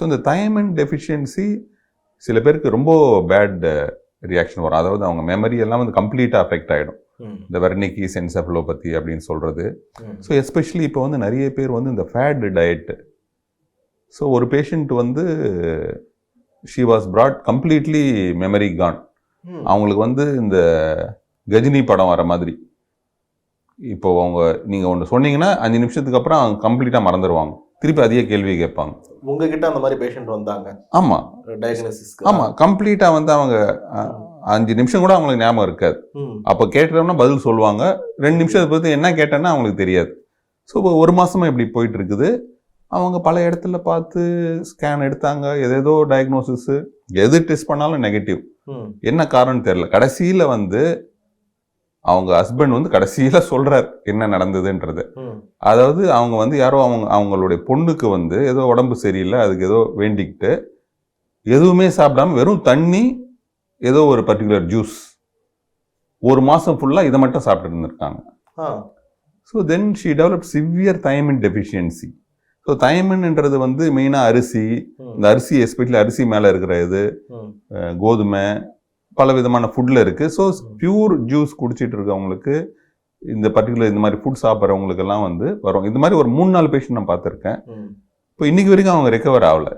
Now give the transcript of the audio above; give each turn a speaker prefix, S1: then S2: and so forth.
S1: So இந்த thiamine deficiency சில பேருக்கு ரொம்ப பேட் ரியாக்ஷன் வரும். அதாவது அவங்க மெமரி எல்லாம் வந்து கம்ப்ளீட்டாக அஃபெக்ட் ஆகிடும் இந்த வெர்னிக்கி சென்செஃபலோபதி அப்படின்னு சொல்கிறது ஸோ எஸ்பெஷலி இப்போ வந்து நிறைய பேர் வந்து இந்த ஃபேட் டயட்டு ஸோ ஒரு பேஷண்ட் வந்து she was brought completely memory gone. அவங்களுக்கு வந்து இந்த கஜினி படம் வர மாதிரி. இப்போ அவங்க நீங்கள் ஒன்று சொன்னீங்கன்னா அஞ்சு நிமிஷத்துக்கு அப்புறம் அவங்க கம்ப்ளீட்டாக மறந்துடுவாங்க திருப்பி அதே கேள்வி கேட்பாங்க.
S2: உங்ககிட்ட அந்த மாதிரி பேஷண்ட் வந்தாங்க.
S1: ஆமாம்
S2: டயக்னோசிஸ்க்கு
S1: ஆமாம் கம்ப்ளீட்டாக வந்து அவங்க அஞ்சு நிமிஷம் கூட அவங்களுக்கு ஞாபகம் இருக்காது. அப்போ கேட்டோம்னா பதில் சொல்லுவாங்க. ரெண்டு நிமிஷத்தை பற்றி என்ன கேட்டேன்னா அவங்களுக்கு தெரியாது. ஸோ ஒரு மாசமா இப்படி போயிட்டு இருக்குது அவங்க பல இடத்துல பார்த்து ஸ்கேன் எடுத்தாங்க. எதேதோ டயக்னோசிஸ் எது டெஸ்ட் பண்ணாலும் நெகட்டிவ் என்ன காரணம் தெரியல. கடைசியில் வந்து அவங்க ஹஸ்பண்ட் வந்து கடைசியில் சொல்றார் என்ன நடந்ததுன்றது. அதாவது அவங்க வந்து யாரோ அவங்க அவங்களுடைய பொண்ணுக்கு வந்து ஏதோ உடம்பு சரியில்லை அதுக்கு ஏதோ வேண்டிக்கிட்டு எதுவுமே சாப்பிடாம வெறும் தண்ணி ஏதோ ஒரு பர்டிகுலர் ஜூஸ் ஒரு மாதம் ஃபுல்லாக இதை மட்டும் சாப்பிட்டு இருந்திருக்காங்க. So then she develop severe thiamine deficiency so தயமின்ன்றது வந்து மெயினாக அரிசி இந்த அரிசி எஸ்பெஷலி அரிசி மேலே இருக்கிற இது கோதுமை பல விதமான ஃபுட்டில் இருக்குது ஸோ பியூர் ஜூஸ் குடிச்சிட்டு இருக்கவங்களுக்கு இந்த பர்டிகுலர் இந்த மாதிரி ஃபுட் சாப்பிட்றவங்களுக்கெல்லாம் வந்து வரும். இந்த மாதிரி ஒரு மூணு நாலு பேஷண்ட் நான் பார்த்துருக்கேன். இப்போ இன்னைக்கு வரைக்கும் அவங்க ரெக்கவர் ஆகல.